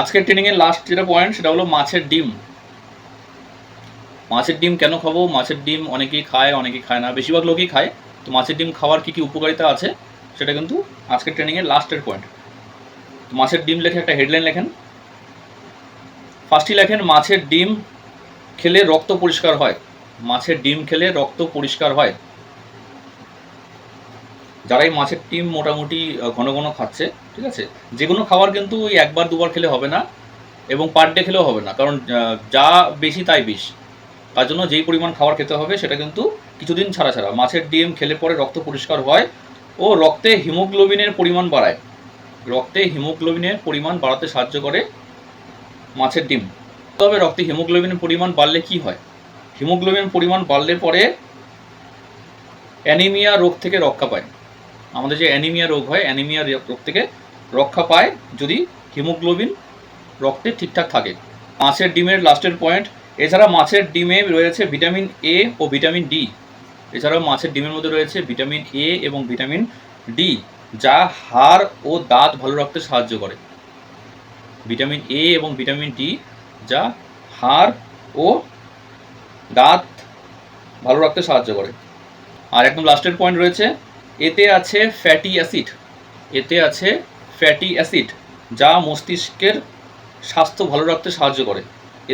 আজকের ট্রেনিংয়ের লাস্ট যেটা পয়েন্ট সেটা হলো মাছের ডিম। মাছের ডিম কেন খাব? মাছের ডিম অনেকেই খায় অনেকেই খায় না। বেশিরভাগ লোকই খায়। তো মাছের ডিম খাওয়ার কী কী উপকারিতা আছে? সেটা কিন্তু আজকের ট্রেনিংয়ের লাস্টের পয়েন্ট তো মাছের ডিম লেখে একটা হেডলাইন লেখেন। ফার্স্টই লেখেন, মাছের ডিম খেলে রক্ত পরিষ্কার হয়। মাছের ডিম খেলে রক্ত পরিষ্কার হয়। যারা এই মাছের ডিম মোটামুটি ঘন ঘন খাচ্ছে, ঠিক আছে? যে কোনো খাবার কিন্তু ওই একবার, দুবার খেলে হবে না এবং পার ডে খেলেও হবে না। কারণ যা বেশি তাই বিষ তার জন্য যেই পরিমাণ খাবার খেতে হবে সেটা কিন্তু কিছুদিন ছাড়া ছাড়া। মাছের ডিম খেলে পরে রক্ত পরিষ্কার হয় ও রক্তে হিমোগ্লোবিনের পরিমাণ বাড়ায়। রক্তে হিমোগ্লোবিনের পরিমাণ বাড়াতে সাহায্য করে মাছের ডিম। তবে রক্তে হিমোগ্লোবিনের পরিমাণ বাড়লে কি হয়? হিমোগ্লোবিন পরিমাণ বাড়লে পরে অ্যানিমিয়া রোগ থেকে রক্ষা পায়। আমাদের যে অ্যানিমিয়া রোগ হয় অ্যানিমিয়া রোগ থেকে রক্ষা পায় যদি হিমোগ্লোবিন রক্তে ঠিকঠাক থাকে। মাছের ডিমের লাস্টের পয়েন্ট এছাড়া মাছের ডিমে রয়েছে ভিটামিন এ ও ভিটামিন ডি এছাড়াও মাছের ডিমের মধ্যে রয়েছে ভিটামিন এ এবং ভিটামিন ডি যা হাড় ও দাঁত ভালো রাখতে সাহায্য করে। ভিটামিন এ এবং ভিটামিন ডি যা হাড় ও দাঁত ভালো রাখতে সাহায্য করে। আর একদম লাস্টের পয়েন্ট রয়েছে এতে আছে ফ্যাটি অ্যাসিড এতে আছে ফ্যাটি অ্যাসিড যা মস্তিষ্কের স্বাস্থ্য ভালো রাখতে সাহায্য করে।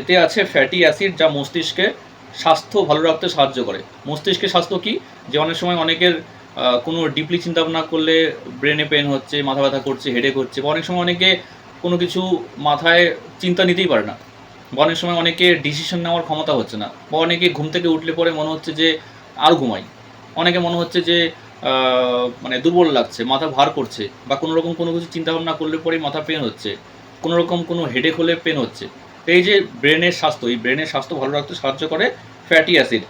এতে আছে ফ্যাটি অ্যাসিড যা মস্তিষ্কে স্বাস্থ্য ভালো রাখতে সাহায্য করে। মস্তিষ্কের স্বাস্থ্য কি? যে অনেক সময় অনেকের কোনো ডিপলি চিন্তা ভাবনা করলে ব্রেনে পেন হচ্ছে, মাথা ব্যথা করছে হেডেক হচ্ছে, বা অনেক সময় অনেকে কোনো কিছু মাথায় চিন্তা নিতেই পারে না, বা অনেক সময় অনেকে ডিসিশন নেওয়ার ক্ষমতা হচ্ছে না, বা অনেকে ঘুম থেকে উঠলে পরে মনে হচ্ছে যে আর ঘুমাই। অনেকে মনে হচ্ছে যে মানে দুর্বল লাগছে, মাথা ভার করছে, বা কোনো রকম কোনো কিছু চিন্তা ভাবনা করলে পরেই মাথা পেন হচ্ছে, কোনো রকম কোনো হেডেক হলে পেন হচ্ছে। এই যে ব্রেনের স্বাস্থ্য, এই ব্রেনের স্বাস্থ্য ভালো রাখতে সাহায্য করে ফ্যাটি অ্যাসিড